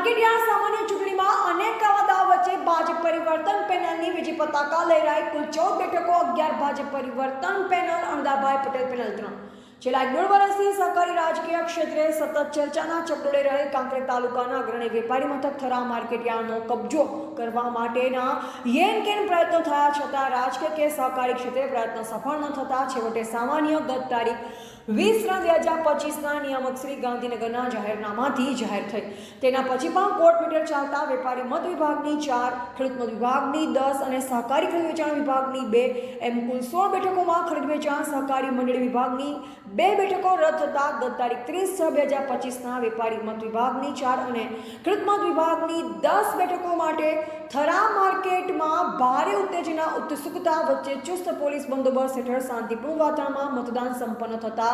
Market yard સામાન્ય ચૂંટણીમાં અનેક કાવાદાઓ વચ્ચે ભાજપ પરિવર્તન પેનલની બીજી પતાકા લહેરાઈ કુલ ચૌદ બેઠકો, અગિયાર ભાજપ પરિવર્તન પેનલ અમદાભાઈ પટેલ પેનલ ત્રણ. છેલ્લા દોઢ વર્ષથી સહકારી રાજકીય ક્ષેત્રે સતત ચર્ચાના ચકડોળે રહેલ કાંકરેજ તાલુકાના અગ્રણી વેપારી મથક થરા માર્કેટયાર્ડનો કબજો કરવા માટેના યેન કેન પ્રયત્નો થયા, છતાં રાજકીય કે સહકારી ક્ષેત્રે પ્રયત્નો સફળ ન થતા, છેવટે સામાન્ય ગત તારીખ વીસ ત્રણ બે હજાર પચીસના નિયામક શ્રી ગાંધીનગરના જાહેરનામાથી જાહેર થઈ. તેના પછી પણ કોર્ટ મીટર ચાલતા વેપારી મત વિભાગની ચાર, ખેડૂત મત વિભાગની દસ અને સહકારી ખરીદ વેચાણ વિભાગની બે, એમ કુલ સોળ બેઠકોમાં ખરીદ વેચાણ, સહકારી મંડળી વિભાગની બે બેઠકો રદ થતાં ગત તારીખ ત્રીસ છ બે હજાર પચીસના વેપારી મત વિભાગની ચાર અને ખેડૂત મત વિભાગની દસ બેઠકો માટે થરા માર્કેટમાં ભારે ઉત્તેજના, ઉત્સુકતા વચ્ચે ચુસ્ત પોલીસ બંદોબસ્ત હેઠળ શાંતિપૂર્ણ વાતાવરણમાં મતદાન સંપન્ન થતા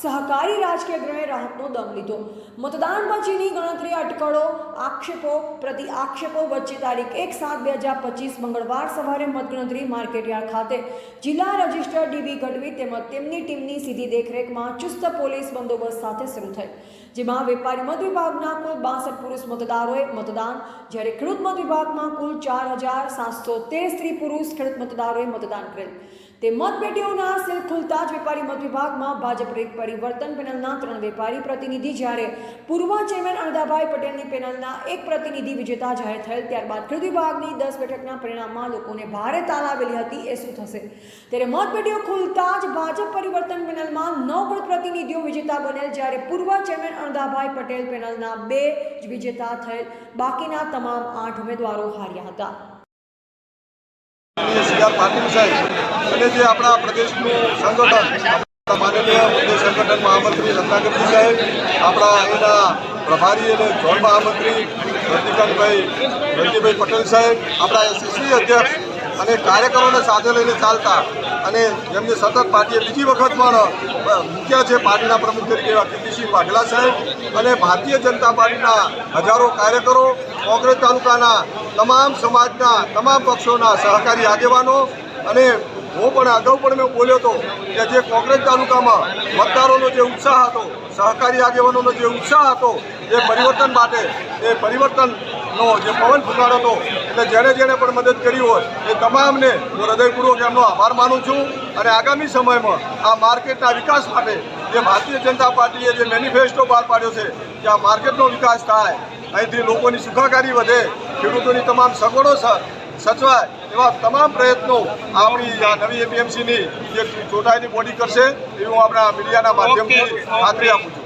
સહકારી રાજકીય અગ્રણીએ રાહતનો દમ લીધો. મતદાન પછીની ગણતરી અટકળો, આક્ષેપો, પ્રતિ આક્ષેપો વચ્ચે તારીખ એક સાત બે હજાર પચીસ મંગળવાર સવારે મતગણતરી માર્કેટયાર્ડ ખાતે જિલ્લા રજિસ્ટ્રાર ડીબી ગઢવી તેમજ તેમની ટીમની સીધી દેખરેખમાં ચુસ્ત પોલીસ બંદોબસ્ત સાથે શરૂ થઈ જેમાં વેપારી મત વિભાગના કુલ બાસઠ પુરુષ મતદારોએ મતદાન, જ્યારે ખેડૂત મત વિભાગમાં કુલ ચાર હજાર સાતસો તેર સ્ત્રી પુરુષ ખેડૂત મતદારોએ મતદાન કરેલ તે મતપેટીઓના સીલ ખુલતા જ વેપારી મત વિભાગમાં ભાજપ રેત પરિવર્તન પેનલના ત્રણ વેપારી પ્રતિનિધિ જ્યારે પૂર્વ ચેરમેન અણદાભાઈ પટેલની પેનલના એક પ્રતિનિધિ વિજેતા જાહેર થયેલ ત્યારબાદ ખેડૂત વિભાગની દસ બેઠકના પરિણામમાં લોકોને ભારે તાલાવેલી હતી એ શું થશે? ત્યારે મતપેટીઓ ખુલતા જ ભાજપ પરિવર્તન પેનલમાં નવ પ્રતિનિધિઓ વિજેતા બનેલ જ્યારે પૂર્વ ચેરમેન અણદાભાઈ પટેલ પેનલના બે જ વિજેતા થયેલ બાકીના તમામ આઠ ઉમેદવારો હાર્યા હતા. અને જે આપણા પ્રદેશનું સંગઠન, માનનીય પ્રદેશ સંગઠન મહામંત્રી રત્નાકરજી સાહેબ, આપણા એના પ્રભારી અને જોડ મહામંત્રી રજનીકાંતભાઈ રજનીભાઈ પટેલ સાહેબ, આપણા એસએસસી અધ્યક્ષ અને કાર્યકરોને સાથે લઈને ચાલતા અને જેમને સતત પાર્ટીએ બીજી વખત પણ મૂક્યા છે, પાર્ટીના પ્રમુખ તરીકે એવા કીર્તિસિંહ વાઘેલા સાહેબ અને ભારતીય જનતા પાર્ટીના હજારો કાર્યકરો, કોંગ્રેસ તાલુકાના તમામ સમાજના તમામ પક્ષોના સહકારી આગેવાનો અને હું પણ અગાઉ પણ મેં બોલ્યો હતો કે જે કોંગ્રેસ તાલુકામાં મતદારોનો જે ઉત્સાહ હતો, સહકારી આગેવાનોનો જે ઉત્સાહ હતો, એ પરિવર્તન માટે, એ પરિવર્તનનો જે પવન ફૂંકાડો હતો, એટલે જેણે જેણે પણ મદદ કરી હોય, એ તમામને હું હૃદયપૂર્વક એમનો આભાર માનું છું અને આગામી સમયમાં આ માર્કેટના વિકાસ માટે જે ભારતીય જનતા પાર્ટીએ જે મેનિફેસ્ટો બહાર પાડ્યો છે, કે આ માર્કેટનો વિકાસ થાય, અહીંથી લોકોની સુખાકારી વધે, ખેડૂતોની તમામ સગવડો સચવાય એવા તમામ પ્રયત્નો આપણી આ નવી એપીએમસીની જે ચૂંટાયેલી બોડી કરશે એવું હું આપણા મીડિયાના માધ્યમથી ખાતરી આપું છું.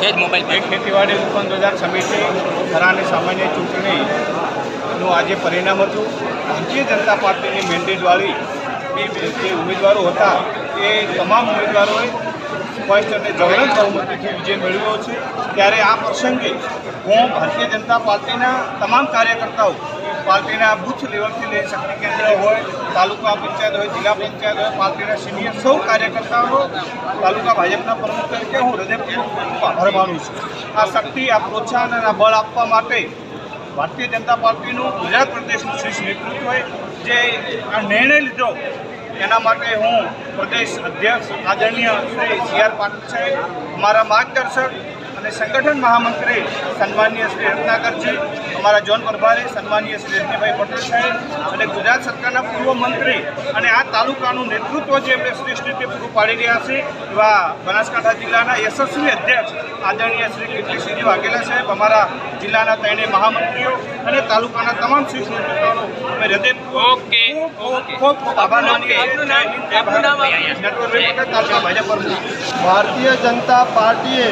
છે જ મોબાઈલ એક ખેતીવાડી ઉત્પન્ન બજાર સમિતિ ખરાની સામાન્ય ચૂંટણીનું આજે પરિણામ હતું. ભારતીય જનતા પાર્ટીની મેન્ડેટવાળી બે જે ઉમેદવારો હતા એ તમામ ઉમેદવારોએ સ્પષ્ટ અને જબરદસ્ત બહુમતીથી વિજય મેળવ્યો છે. ત્યારે આ પ્રસંગે હું ભારતીય જનતા પાર્ટીના તમામ કાર્યકર્તાઓ પાર્ટીના બુથ લેવલથી લઈ શક્તિ કેન્દ્ર હોય, તાલુકા પંચાયત હોય, જિલ્લા પંચાયત હોય, પાર્ટીના સિનિયર સૌ કાર્યકર્તાઓ તાલુકા ભાજપના પ્રમુખ તરીકે હું હૃદયપૂર્વક આભાર માનું છું. આ શક્તિ, આ પ્રોત્સાહન અને બળ આપવા માટે ભારતીય જનતા પાર્ટીનું ગુજરાત પ્રદેશનું શ્રેષ્ઠ નેતૃત્વએ જે આ નિર્ણય લીધો એના માટે હું પ્રદેશ અધ્યક્ષ આદરણીય શ્રી સી આર પાટીલ સાહેબ અમારા માર્ગદર્શક અને સંગઠન મહામંત્રી સન્માનીય શ્રી રત્નાકરજી અમારા જોન પ્રભારી સન્માનીય શ્રી રજનીભાઈ પટેલ સાહેબ અને ગુજરાત સરકારના પૂર્વ મંત્રી અને આ તાલુકાનું નેતૃત્વ જે એમણે શ્રેષ્ઠ રીતે પૂરું પાડી રહ્યા છે એવા બનાસકાંઠા જિલ્લાના યશસ્વી અધ્યક્ષ આદરણીય શ્રી કીર્તિસિંહજી વાઘેલા સાહેબ અમારા જિલ્લાના ત્રણેય મહામંત્રીઓ અને તાલુકાના તમામ શીર્ષ નેતૃત્વનો અમે હૃદય ઓકે ખૂબ ખૂબ ખૂબ આભાર માનીએ ભારતીય જનતા પાર્ટીએ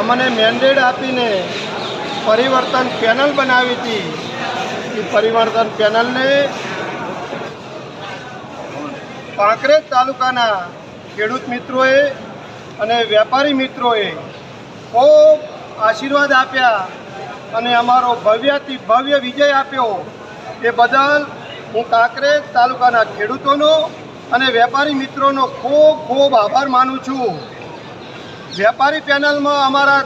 અમને મેન્ડેટ આપીને પરિવર્તન પેનલ બનાવી હતી. એ પરિવર્તન પેનલને કાંકરેજ તાલુકાના ખેડૂત મિત્રોએ અને વેપારી મિત્રોએ ખૂબ આશીર્વાદ આપ્યા અને અમારો ભવ્યથી ભવ્ય વિજય આપ્યો. એ બદલ હું કાંકરેજ તાલુકાના ખેડૂતોનો અને વેપારી મિત્રોનો ખૂબ ખૂબ આભાર માનું છું. વેપારી પેનલમાં અમારા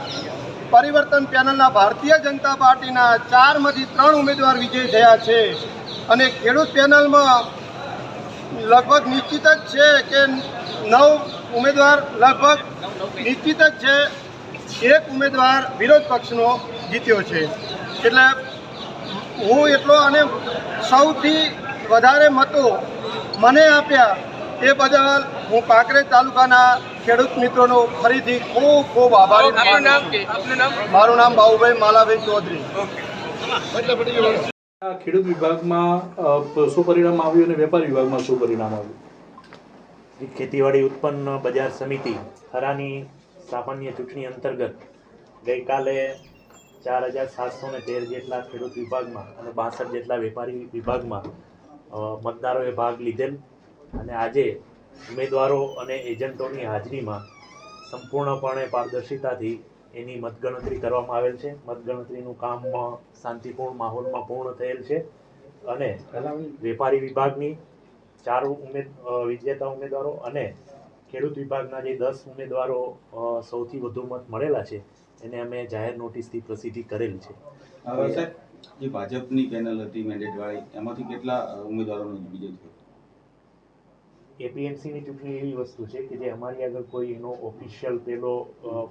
પરિવર્તન પેનલના ભારતીય જનતા પાર્ટીના ચારમાંથી ત્રણ ઉમેદવાર વિજય થયા છે. અને ખેડૂત પેનલમાં લગભગ નિશ્ચિત જ છે કે નવ ઉમેદવાર લગભગ નિશ્ચિત જ છે. એક ઉમેદવાર વિરોધ પક્ષનો જીત્યો છે. એટલે હું એટલો અને સૌથી વધારે મતો મને આપ્યા એ બદલ હું કાંકરેજ તાલુકાના ખેડૂત મિત્રોનો ફરીથી ખૂબ ખૂબ આભારી. મારું નામ બાબુભાઈ માલાભાઈ ચૌધરી. ખેડૂત વિભાગમાં શું પરિણામ આવ્યું અને વેપાર વિભાગમાં શું પરિણામ આવ્યું? ખેતીવાડી ઉત્પન્ન બજાર સમિતિ ખરાની સામાન્ય ચૂંટણી અંતર્ગત ગઈકાલે ચાર હજાર સાતસો ને તેર જેટલા ખેડૂત વિભાગમાં અને બાસઠ જેટલા વેપારી વિભાગમાં મતદારોએ ભાગ લીધેલ. અને આજે ઉમેદવારો અને એજન્ટોની હાજરીમાં સંપૂર્ણપણે પારદર્શિતાથી એની મતગણતરી કરવામાં આવેલ છે. મતગણતરીનું કામ શાંતિપૂર્ણ માહોલમાં પૂર્ણ થયેલ છે અને વેપારી વિભાગની ચાર ઉમેદ વિજેતા ઉમેદવારો અને ખેડૂત વિભાગના જે દસ ઉમેદવારો સૌથી વધુ મત મળેલા છે, એને અમે જાહેર નોટિસથી પ્રસિદ્ધિ કરેલી છે. જે ભાજપની પેનલ હતી મેન્ડેટ વાળી એમાંથી કેટલા ઉમેદવારોનો વિજય થયો? એપીએમસીની ચૂંટણી એવી વસ્તુ છે કે જે અમારી આગળ કોઈ એનો ઓફિશિયલ પેલો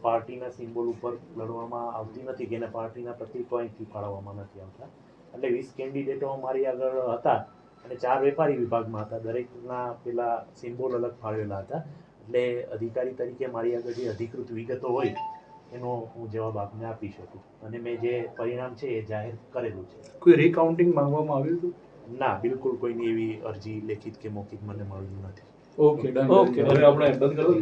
પાર્ટીના સિમ્બોલ ઉપર લડવામાં આવતી નથી કે એના પાર્ટીના પ્રતિકો અહીંથી ફાળવવામાં નથી આવતા. એટલે વીસ કેન્ડિડેટો અમારી આગળ હતા અને ચાર વેપારી વિભાગમાં હતા. દરેકના પેલા સિમ્બોલ અલગ ફાળવેલા હતા. એટલે અધિકારી તરીકે મારી આગળ જે અધિકૃત વિગતો હોય, એનો હું જવાબ આપને આપી શકું. અને મેં જે પરિણામ છે એ જાહેર કરેલું છે. કોઈ રિકાઉન્ટિંગ માંગવામાં આવ્યું હતું? ના બિલકુલ કોઈની એવી અરજી લેખિત કે મૌખિક મને મળ્યું નથી. ઓકે ડન ઓકે હવે આપણે બંધ કરો